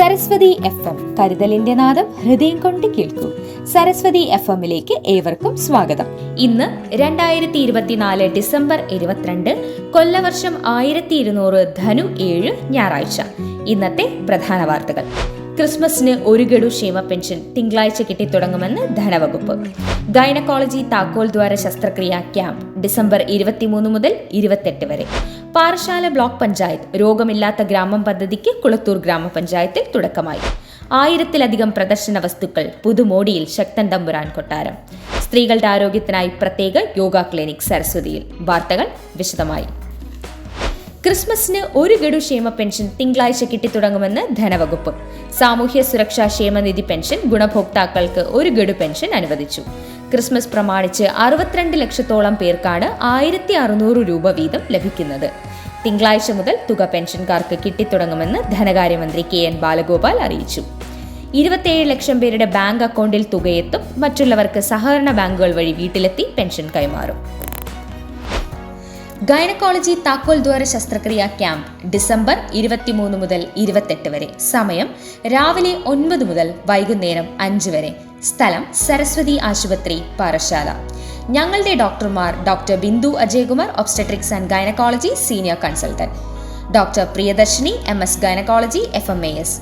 Saraswati F M കരുതലിന്റെ നാദം ഹൃദയം കൊണ്ട് കേൾക്കൂ. സരസ്വതി എഫ് എമ്മിലേക്ക് ഏവർക്കും സ്വാഗതം. ഇന്ന് രണ്ടായിരത്തി ഇരുപത്തിനാല് ഡിസംബർ ഇരുപത്തിരണ്ട് കൊല്ലവർഷം ആയിരത്തി ഇരുന്നൂറ് ധനു ഏഴ് ഞായറാഴ്ച. ഇന്നത്തെ പ്രധാന വാർത്തകൾ. ക്രിസ്മസിന് ഒരു ഗഡു ക്ഷേമ പെൻഷൻ തിങ്കളാഴ്ച കിട്ടിത്തുടങ്ങുമെന്ന് ധനവകുപ്പ്. ഗൈനക്കോളജി താക്കോൽ ദ്വാര ശസ്ത്രക്രിയ ക്യാമ്പ് ഡിസംബർ ഇരുപത്തിമൂന്ന് മുതൽ ഇരുപത്തെട്ട് വരെ. പാറശാല ബ്ലോക്ക് പഞ്ചായത്ത് രോഗമില്ലാത്ത ഗ്രാമം പദ്ധതിക്ക് കുളത്തൂർ ഗ്രാമപഞ്ചായത്തിൽ തുടക്കമായി. ആയിരത്തിലധികം പ്രദർശന വസ്തുക്കൾ പുതുമോടിയിൽ ശക്തൻ തമ്പുരാൻ കൊട്ടാരം. സ്ത്രീകളുടെ ആരോഗ്യത്തിനായി പ്രത്യേക യോഗ ക്ലിനിക് സരസ്വതിയിൽ. വാർത്തകൾ വിശദമായി. ക്രിസ്മസിന് ഒരു ഗഡു ക്ഷേമ പെൻഷൻ തിങ്കളാഴ്ച കിട്ടിത്തുടങ്ങുമെന്ന് ധനവകുപ്പ്. സാമൂഹ്യ സുരക്ഷാ ക്ഷേമനിധി പെൻഷൻ ഗുണഭോക്താക്കൾക്ക് ഒരു ഗഡു പെൻഷൻ അനുവദിച്ചു. ക്രിസ്മസ് പ്രമാണിച്ച് അറുപത്തിരണ്ട് ലക്ഷത്തോളം പേർക്കാണ് ആയിരത്തി അറുന്നൂറ് രൂപ വീതം ലഭിക്കുന്നത്. തിങ്കളാഴ്ച മുതൽ തുക പെൻഷൻകാർക്ക് കിട്ടിത്തുടങ്ങുമെന്ന് ധനകാര്യമന്ത്രി കെ എൻ ബാലഗോപാൽ അറിയിച്ചു. ഇരുപത്തിയേഴ് ലക്ഷം പേരുടെ ബാങ്ക് അക്കൗണ്ടിൽ തുകയെത്തും മറ്റുള്ളവർക്ക് സഹകരണ ബാങ്കുകൾ വഴി വീട്ടിലെത്തി പെൻഷൻ കൈമാറും. ഗൈനക്കോളജി താക്കോൽ ദ്വാര ശസ്ത്രക്രിയ ക്യാമ്പ് ഡിസംബർ ഇരുപത്തിമൂന്ന് മുതൽ ഇരുപത്തെട്ട് വരെ. സമയം രാവിലെ ഒൻപത് മുതൽ വൈകുന്നേരം അഞ്ച് വരെ. സ്ഥലം സരസ്വതി ആശുപത്രി പാറശാല ഞങ്ങളുടെ ഡോക്ടർമാർ doctor Bindu Ajayakumar obstetrics and gynaecology senior consultant doctor Priyadarshini M S gynaecology F M A S.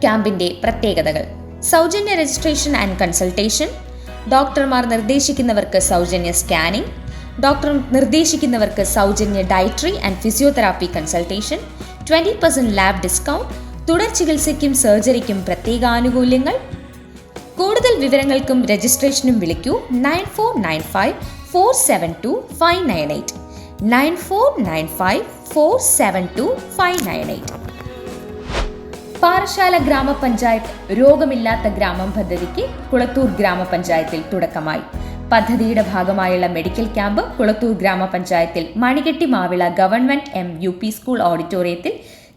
ക്യാമ്പിന്റെ പ്രത്യേകതകൾ. സൗജന്യ രജിസ്ട്രേഷൻ ആൻഡ് കൺസൾട്ടേഷൻ. ഡോക്ടർമാർ നിർദ്ദേശിക്കുന്നവർക്ക് സൗജന്യ സ്കാനിംഗ്. ഡോക്ടർ നിർദ്ദേശിക്കുന്നവർക്ക് സൗജന്യ dietary and physiotherapy consultation twenty percent lab discount തുടർ ചികിത്സയ്ക്കും സർജറിക്കും പ്രത്യേക ആനുകൂല്യങ്ങൾ കൂടുതൽ വിവരങ്ങൾക്കും രജിസ്ട്രേഷനും വിളിക്കൂ nine four nine five four seven two five nine eight. Nine four nine five four seven two five nine eight. Parassala ഗ്രാമപഞ്ചായത്ത് രോഗമില്ലാത്ത ഗ്രാമം പദ്ധതിക്ക് കുളത്തൂർ ഗ്രാമപഞ്ചായത്തിൽ തുടക്കമായി. പദ്ധതിയുടെ ഭാഗമായുള്ള മെഡിക്കൽ ക്യാമ്പ് കുളത്തൂർ ഗ്രാമപഞ്ചായത്തിൽ Manikketti Mavila government M U P school ഓഡിറ്റോറിയത്തിൽ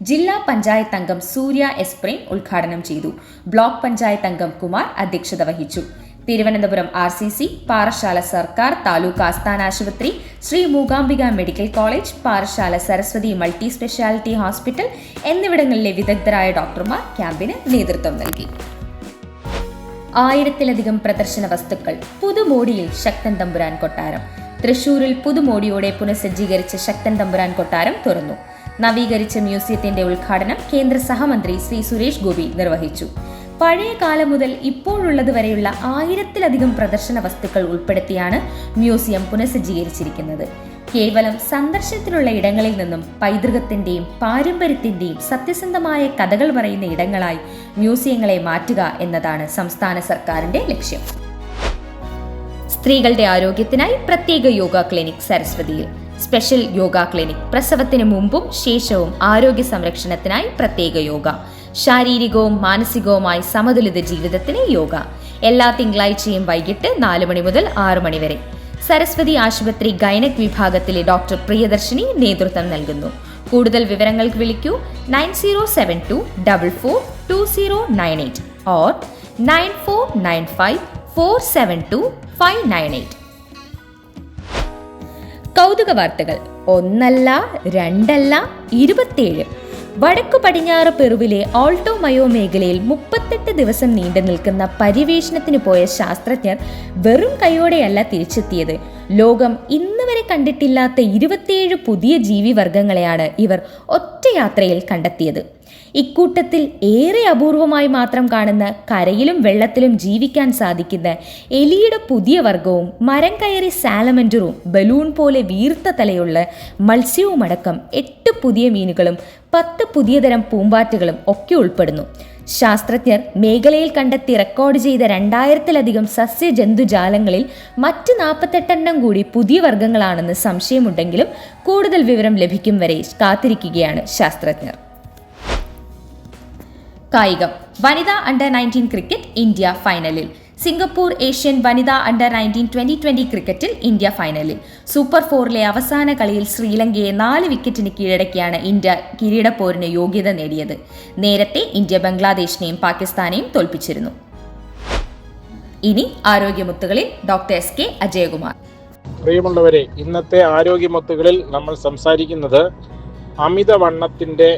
ജില്ലാ പഞ്ചായത്ത് അംഗം സൂര്യ എസ് പ്രേം ഉദ്ഘാടനം ചെയ്തു. ബ്ലോക്ക് പഞ്ചായത്ത് അംഗം കുമാർ അധ്യക്ഷത വഹിച്ചു. Thiruvananthapuram R C C Parassala സർക്കാർ താലൂക്ക് ആസ്ഥാന ആശുപത്രി Sree Mookambika medical college Parassala Saraswathi multi speciality hospital എന്നിവിടങ്ങളിലെ വിദഗ്ധരായ ഡോക്ടർമാർ ക്യാമ്പിന് നേതൃത്വം നൽകി. ആയിരത്തിലധികം പ്രദർശന വസ്തുക്കൾ പുതുമോടിയിൽ ശക്തൻ തമ്പുരാൻ കൊട്ടാരം. തൃശൂരിൽ പുതുമോടിയോടെ പുനഃസജ്ജീകരിച്ച ശക്തൻ തമ്പുരാൻ കൊട്ടാരം തുറന്നു. നവീകരിച്ച മ്യൂസിയത്തിന്റെ ഉദ്ഘാടനം കേന്ദ്ര സഹമന്ത്രി ശ്രീ സുരേഷ് ഗോപി നിർവഹിച്ചു. പഴയ കാലം മുതൽ ഇപ്പോഴുള്ളത് വരെയുള്ള ആയിരത്തിലധികം പ്രദർശന വസ്തുക്കൾ ഉൾപ്പെടുത്തിയാണ് മ്യൂസിയം പുനഃസജ്ജീകരിച്ചിരിക്കുന്നത്. കേവലം സന്ദർശനത്തിനുള്ള ഇടങ്ങളിൽ നിന്നും പൈതൃകത്തിന്റെയും പാരമ്പര്യത്തിന്റെയും സത്യസന്ധമായ കഥകൾ പറയുന്ന ഇടങ്ങളായി മ്യൂസിയങ്ങളെ മാറ്റുക എന്നതാണ് സംസ്ഥാന സർക്കാരിന്റെ ലക്ഷ്യം. സ്ത്രീകളുടെ ആരോഗ്യത്തിനായി പ്രത്യേക യോഗ ക്ലിനിക് സരസ്വതിയിൽ. സ്പെഷ്യൽ യോഗ ക്ലിനിക് പ്രസവത്തിന് മുമ്പും ശേഷവും ആരോഗ്യ സംരക്ഷണത്തിനായി പ്രത്യേക യോഗ. ശാരീരികവും മാനസികവുമായി സമതുലിത ജീവിതത്തിന് യോഗ. എല്ലാ തിങ്കളാഴ്ചയും വൈകിട്ട് നാല് മണി മുതൽ ആറു മണി വരെ. സരസ്വതി ആശുപത്രി ഗൈനക് വിഭാഗത്തിലെ ഡോക്ടർ പ്രിയദർശിനി നേതൃത്വം നൽകുന്നു. കൂടുതൽ വിവരങ്ങൾക്ക് വിളിക്കൂ nine zero seven two double four two zero nine eight or nine four nine five four seven two five nine eight. കൗതുക വാർത്തകൾ ഒന്നല്ല രണ്ടല്ല ഇരുപത്തിയേഴ് വടക്കു പടിഞ്ഞാറ് പെറുവിലെ ഓൾട്ടോ മയോ മേഖലയിൽ മുപ്പത്തെട്ട് ദിവസം നീണ്ടു നിൽക്കുന്ന പര്യവേഷണത്തിന് പോയ ശാസ്ത്രജ്ഞർ വെറും കൈയോടെയല്ല തിരിച്ചെത്തിയത്. ലോകം ഇന്ന് വരെ കണ്ടിട്ടില്ലാത്ത ഇരുപത്തിയേഴ് പുതിയ ജീവിവർഗങ്ങളെയാണ് ഇവർ ഒറ്റയാത്രയിൽ കണ്ടെത്തിയത്. ഇക്കൂട്ടത്തിൽ ഏറെ അപൂർവമായി മാത്രം കാണുന്ന കരയിലും വെള്ളത്തിലും ജീവിക്കാൻ സാധിക്കുന്ന എലിയുടെ പുതിയ വർഗവും മരം കയറി സാലമൻഡറും ബലൂൺ പോലെ വീർത്ത തലയുള്ള മത്സ്യവുമടക്കം എട്ട് പുതിയ മീനുകളും പത്ത് പുതിയതരം പൂമ്പാറ്റകളും ഒക്കെ ഉൾപ്പെടുന്നു. ശാസ്ത്രജ്ഞർ മേഖലയിൽ കണ്ടെത്തി റെക്കോർഡ് ചെയ്ത രണ്ടായിരത്തിലധികം സസ്യജന്തുജാലങ്ങളിൽ മറ്റ് നാൽപ്പത്തെട്ടെണ്ണം കൂടി പുതിയ വർഗങ്ങളാണെന്ന് സംശയമുണ്ടെങ്കിലും കൂടുതൽ വിവരം ലഭിക്കും വരെ കാത്തിരിക്കുകയാണ് ശാസ്ത്രജ്ഞർ. കായികം. വനിതാ അണ്ടർ നയന്റീൻ ക്രിക്കറ്റ് ഇന്ത്യ ഫൈനലിൽ സിംഗപ്പൂർ ഏഷ്യൻ വനിതാ അണ്ടർ നയന്റീൻ ട്വന്റി ട്വന്റി ക്രിക്കറ്റിൽ ഇന്ത്യ ഫൈനലിൽ സൂപ്പർ ഫോറിലെ അവസാന കളിയിൽ ശ്രീലങ്കയെ നാല് വിക്കറ്റിന് കീഴടക്കിയാണ് ഇന്ത്യ കിരീടപ്പോരിന് യോഗ്യത നേടിയത്. നേരത്തെ ഇന്ത്യ ബംഗ്ലാദേശിനെയും പാകിസ്ഥാനെയും തോൽപ്പിച്ചിരുന്നു. ഇനി ആരോഗ്യമുത്തുകളിൽ ഡോക്ടർ എസ് കെ അജയകുമാർ. പ്രിയമുള്ളവരെ ഇന്നത്തെ ആരോഗ്യമൊത്തുകളിൽ നമ്മൾ സംസാരിക്കുന്നത് അമിതവണ്ണത്തിന്റെ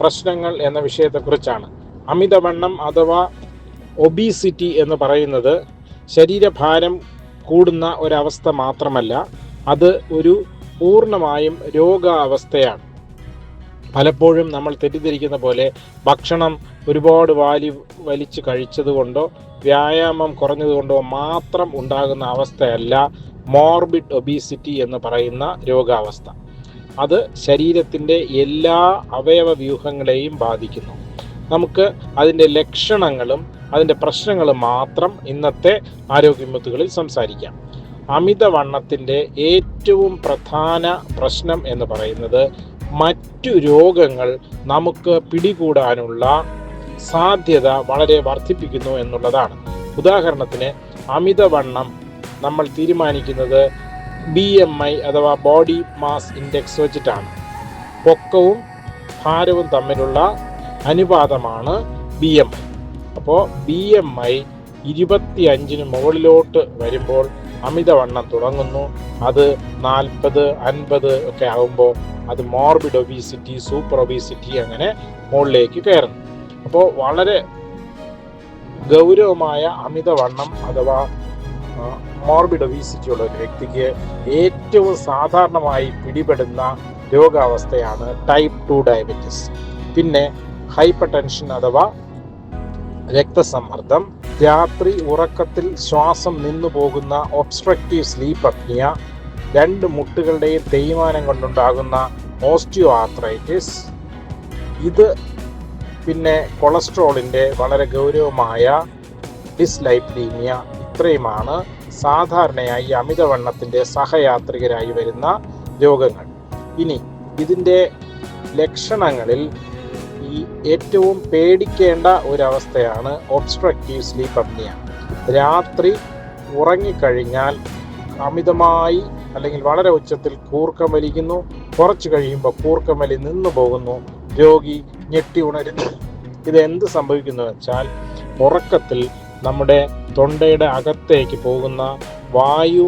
പ്രശ്നങ്ങൾ എന്ന വിഷയത്തെക്കുറിച്ചാണ്. അമിതവണ്ണം അഥവാ ഒബീസിറ്റി എന്ന് പറയുന്നത് ശരീരഭാരം കൂടുന്ന ഒരവസ്ഥ മാത്രമല്ല അത് ഒരു പൂർണമായും രോഗാവസ്ഥയാണ്. പലപ്പോഴും നമ്മൾ തെറ്റിദ്ധരിക്കുന്ന പോലെ ഭക്ഷണം ഒരുപാട് വാലി വലിച്ച് കഴിച്ചതുകൊണ്ടോ വ്യായാമം കുറഞ്ഞതുകൊണ്ടോ മാത്രം ഉണ്ടാകുന്ന അവസ്ഥയല്ല മോർബിഡ് ഒബീസിറ്റി എന്ന് പറയുന്ന രോഗാവസ്ഥ. അത് ശരീരത്തിന്റെ എല്ലാ അവയവ വ്യൂഹങ്ങളെയും ബാധിക്കുന്നു. നമുക്ക് അതിന്റെ ലക്ഷണങ്ങളും അതിന്റെ പ്രശ്നങ്ങളും മാത്രം ഇന്നത്തെ ആരോഗ്യമുത്തുകളിൽ സംസാരിക്കാം. അമിതവണ്ണത്തിന്റെ ഏറ്റവും പ്രധാന പ്രശ്നം എന്ന് പറയുന്നത് മറ്റു രോഗങ്ങൾ നമുക്ക് പിടികൂടാനുള്ള സാധ്യത വളരെ വർദ്ധിപ്പിക്കുന്നു എന്നുള്ളതാണ്. ഉദാഹരണത്തിന് അമിതവണ്ണം നമ്മൾ തീരുമാനിക്കുന്നത് ബി എം ഐ അഥവാ ബോഡി മാസ് ഇൻഡെക്സ് വെച്ചിട്ടാണ്. പൊക്കവും ഭാരവും തമ്മിലുള്ള അനുപാതമാണ് ബി എം ഐ അപ്പോൾ ബി എം ഐ ഇരുപത്തി അഞ്ചിന് മുകളിലോട്ട് വരുമ്പോൾ അമിതവണ്ണം തുടങ്ങുന്നു. അത് നാൽപ്പത് അൻപത് ഒക്കെ ആകുമ്പോൾ അത് മോർബിഡ് ഒബീസിറ്റി സൂപ്പർ ഒബീസിറ്റി അങ്ങനെ മുകളിലേക്ക് കയറുന്നു. അപ്പോൾ വളരെ ഗൗരവമായ അമിതവണ്ണം അഥവാ മോർബിഡ് ഒബീസിറ്റി ഉള്ള ഒരു വ്യക്തിക്ക് ഏറ്റവും സാധാരണമായി പിടിപെടുന്ന രോഗാവസ്ഥയാണ് ടൈപ്പ് ടു ഡയബറ്റിസ് പിന്നെ ഹൈപ്പർ ടെൻഷൻ അഥവാ രക്തസമ്മർദ്ദം രാത്രി ഉറക്കത്തിൽ ശ്വാസം നിന്നു പോകുന്ന ഒബ്സ്ട്രക്റ്റീവ് സ്ലീപ്പ് അപ്നിയ രണ്ട് മുട്ടുകളുടെയും തേയ്മാനം കൊണ്ടുണ്ടാകുന്ന ഓസ്റ്റിയോ ആർത്രൈറ്റിസ് ഇത് പിന്നെ കൊളസ്ട്രോളിന്റെ വളരെ ഗൗരവമായ ഡിസ്ലൈപ്ലീമിയ ഇത്രയുമാണ് സാധാരണയായി അമിതവണ്ണത്തിന്റെ സഹയാത്രികരായി വരുന്ന രോഗങ്ങൾ. ഇനി ഇതിന്റെ ലക്ഷണങ്ങളിൽ ഏറ്റവും പേടിക്കേണ്ട ഒരവസ്ഥയാണ് ഒബ്സ്ട്രക്റ്റീവ് സ്ലീപ്പ് അപ്നിയ രാത്രി ഉറങ്ങിക്കഴിഞ്ഞാൽ അമിതമായി അല്ലെങ്കിൽ വളരെ ഉച്ചത്തിൽ കൂർക്കം വലിക്കുന്നു. കുറച്ച് കഴിയുമ്പോൾ കൂർക്കം വലി നിന്നു പോകുന്നു. രോഗി ഞെട്ടി ഉണരുന്നു. ഇത് എന്ത് സംഭവിക്കുന്നു വെച്ചാൽ ഉറക്കത്തിൽ നമ്മുടെ തൊണ്ടയുടെ അകത്തേക്ക് പോകുന്ന വായു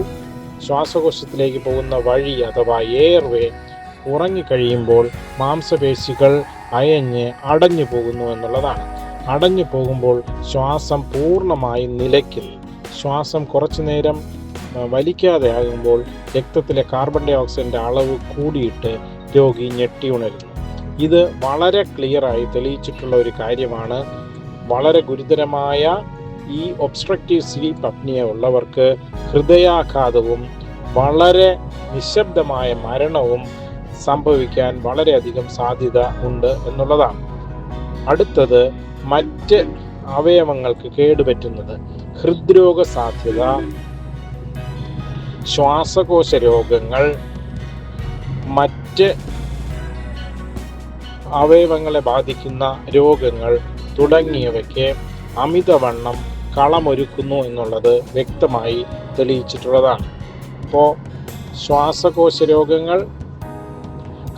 ശ്വാസകോശത്തിലേക്ക് പോകുന്ന വഴി അഥവാ എയർവേ ഉറങ്ങിക്കഴിയുമ്പോൾ മാംസപേശികൾ അയഞ്ഞ് അടഞ്ഞു പോകുന്നു എന്നുള്ളതാണ്. അടഞ്ഞു പോകുമ്പോൾ ശ്വാസം പൂർണമായി നിലയ്ക്കുന്നു. ശ്വാസം കുറച്ചു നേരം വലിക്കാതെ ആകുമ്പോൾ രക്തത്തിലെ കാർബൺ ഡൈ ഓക്സൈഡിന്റെ അളവ് കൂടിയിട്ട് രോഗി ഞെട്ടി ഉണരുന്നു. ഇത് വളരെ ക്ലിയറായി തെളിയിച്ചിട്ടുള്ള ഒരു കാര്യമാണ്. വളരെ ഗുരുതരമായ ഈ ഒബ്സ്ട്രക്റ്റീവ് സ്ലീപ്പ് അപ്നിയ ഉള്ളവർക്ക് ഹൃദയാഘാതവും വളരെ നിശബ്ദമായ മരണവും സംഭവിക്കാൻ വളരെയധികം സാധ്യത ഉണ്ട് എന്നുള്ളതാണ്. അടുത്തത് മറ്റ് അവയവങ്ങൾക്ക് കേടുപറ്റുന്നത് ഹൃദ്രോഗ സാധ്യത ശ്വാസകോശ രോഗങ്ങൾ മറ്റ് അവയവങ്ങളെ ബാധിക്കുന്ന രോഗങ്ങൾ തുടങ്ങിയവയ്ക്ക് അമിതവണ്ണം കളമൊരുക്കുന്നു എന്നുള്ളത് വ്യക്തമായി തെളിയിച്ചിട്ടുള്ളതാണ്. അപ്പോൾ ശ്വാസകോശ രോഗങ്ങൾ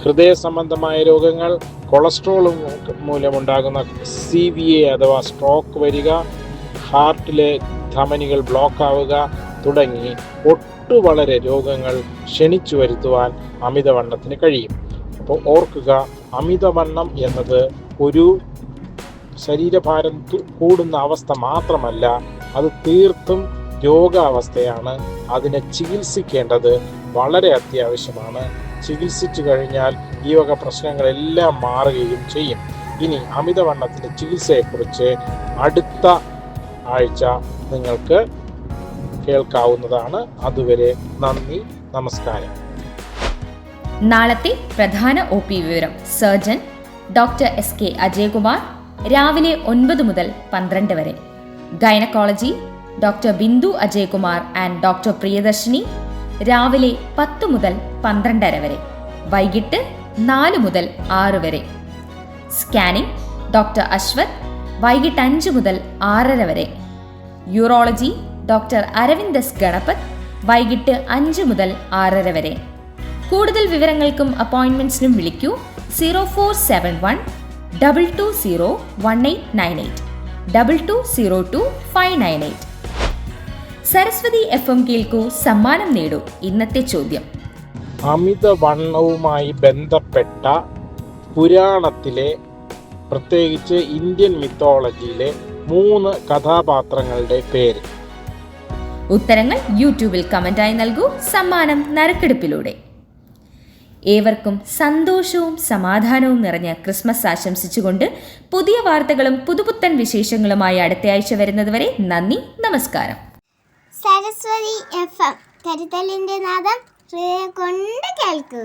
ഹൃദയ സംബന്ധമായ രോഗങ്ങൾ കൊളസ്ട്രോൾ മൂലമുണ്ടാകുന്ന സി വി എ അഥവാ സ്ട്രോക്ക് വരിക ഹാർട്ടിലെ ധമനികൾ ബ്ലോക്ക് ആവുക തുടങ്ങി ഒട്ടു വളരെ രോഗങ്ങൾ ക്ഷണിച്ചു വരുത്തുവാൻ അമിതവണ്ണത്തിന് കഴിയും. അപ്പോൾ ഓർക്കുക അമിതവണ്ണം എന്നത് ഒരു ശരീരഭാരം കൂടുന്ന അവസ്ഥ മാത്രമല്ല അത് തീർത്തും രോഗാവസ്ഥയാണ്. അതിനെ ചികിത്സിക്കേണ്ടത് വളരെ അത്യാവശ്യമാണ്. ചികിത്സിച്ചു കഴിഞ്ഞാൽ ഈ വക പ്രശ്നങ്ങളെല്ലാം മാറുകയും ചെയ്യും. ഇനി അമിതവണ്ണത്തിന്റെ ചികിത്സയെക്കുറിച്ച് അടുത്ത ആഴ്ച നിങ്ങൾക്ക് കേൾക്കാവുന്നതാണ്. അതുവരെ നന്ദി നമസ്കാരം. നാളത്തെ പ്രധാന ഒ പി വിവരം. Surgeon doctor S K Ajayakumar രാവിലെ ഒൻപത് മുതൽ പന്ത്രണ്ട് വരെ. Gynaecology doctor Bindu Ajayakumar and doctor Priyadarshini രാവിലെ പത്ത് മുതൽ പന്ത്രണ്ടര വരെ. വൈകിട്ട് നാല് മുതൽ ആറ് വരെ. സ്കാനിംഗ് ഡോക്ടർ അശ്വത് വൈകിട്ട് അഞ്ച് മുതൽ ആറര വരെ. Urology doctor Aravind S Ganapath വൈകിട്ട് അഞ്ച് മുതൽ ആറര വരെ. കൂടുതൽ വിവരങ്ങൾക്കും അപ്പോയിൻമെന്റ്സിനും വിളിക്കൂ zero four seven one double two zero one eight nine eight double two zero two five nine eight. Saraswathi F M കേൾക്കൂ സമ്മാനം നേടൂ ഇന്നത്തെ ചോദ്യം. അമിതവണ്ണവുമായി ബന്ധപ്പെട്ട പുരാണത്തിലെ പ്രത്യേകിച്ച് ഇന്ത്യൻ മിത്തോളജിയിലെ മൂന്ന് കഥാപാത്രങ്ങളുടെ പേര്. ഉത്തരങ്ങൾ യൂട്യൂബിൽ കമന്റായി നൽകൂ. സമ്മാനം നറുക്കെടുപ്പിലൂടെ ഏവർക്കും സന്തോഷവും സമാധാനവും നിറഞ്ഞ ക്രിസ്മസ് ആശംസിച്ചുകൊണ്ട് പുതിയ വാർത്തകളും പുതുപുത്തൻ വിശേഷങ്ങളുമായി അടുത്ത ആഴ്ച വരുന്നതുവരെ നന്ദി നമസ്കാരം. സരസ്വതി എഫ് എം കരുതലിന്റെ നാദം കൊണ്ട് കേൾക്കൂ.